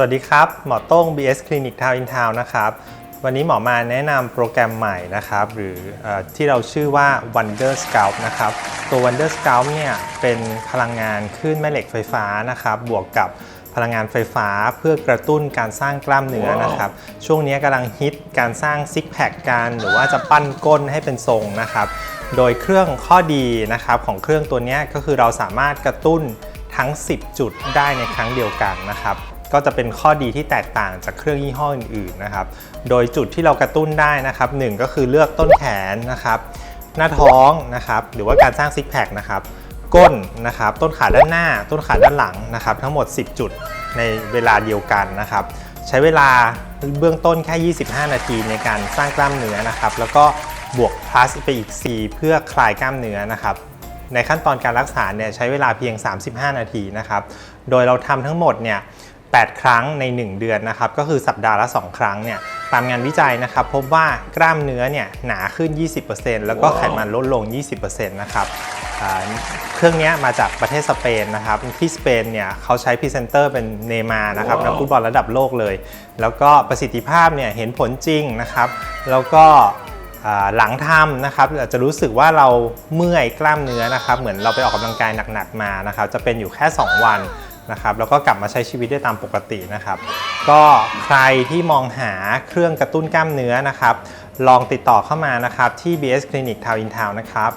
สวัสดีครับ หมอโต้ง BS Clinic Town in Town นะครับ วันนี้หมอมาแนะนำโปรแกรมใหม่นะครับ หรืออที่เราชื่อว่า Wonder Scout นะครับ ตัว Wonder Scout เนี่ยเป็นพลังงานคลื่นแม่เหล็กไฟฟ้านะครับ บวกกับพลังงานไฟฟ้าเพื่อกระตุ้นการสร้างกล้ามเนื้อนะครับ ช่วงนี้กำลังฮิตการสร้างซิกแพคกันหรือว่าจะปั้นก้นให้เป็นทรงนะครับ โดยเครื่องข้อดีนะครับของเครื่องตัวนี้ก็คือเราสามารถกระตุ้นทั้ง 10 จุดได้ในครั้งเดียวกันนะครับ ก็จะเป็นข้อดีที่แตกต่างจากเครื่องยี่ห้ออื่นๆนะครับ โดยจุดที่เรากระตุ้นได้นะครับหนึ่งก็คือเลือกต้นแขนนะครับ หน้าท้องนะครับ หรือว่าการสร้างซิกแพคนะครับ ก้นนะครับ ต้นขาด้านหน้า ต้นขาด้านหลังนะครับ ทั้งหมด 10 จุดในเวลาเดียวกันนะครับ ใช้เวลาเบื้องต้นแค่ 25 นาทีในการสร้างกล้ามเนื้อนะครับ แล้วก็บวก plus ไปอีก 4 เพื่อคลายกล้ามเนื้อนะครับในขั้นตอนการรักษาเนี่ยใช้เวลาเพียง 35 นาทีนะครับ โดยเราทำทั้งหมดเนี่ย 8 ครั้งใน 1 เดือนนะครับก็คือสัปดาห์ละ 2 ครั้งเนี่ยตามงานวิจัยนะครับพบว่ากล้ามเนื้อเนี่ยหนาขึ้น 20%แล้วก็ไขมันลดลง 20%นะครับอ่าเครื่องเนี้ยมาจากประเทศสเปนนะครับที่สเปนเนี่ยเขาใช้พรีเซนเตอร์เป็นเนย์มาร์นะครับนักฟุตบอลระดับโลกเลย แล้วก็ประสิทธิภาพเนี่ยเห็นผลจริงนะครับแล้วก็อ่าหลังทำนะครับอาจจะรู้สึกว่าเราเมื่อยกล้ามเนื้อนะครับเหมือนเราไปออกกำลังกายหนักๆมานะครับจะเป็นอยู่แค่ 2 วัน นะครับแล้วก็กลับมาใช้ชีวิตได้ตามปกตินะครับ ก็ใครที่มองหาเครื่องกระตุ้นกล้ามเนื้อนะครับ ลองติดต่อเข้ามานะครับที่ BS Clinic Town in Town นะครับ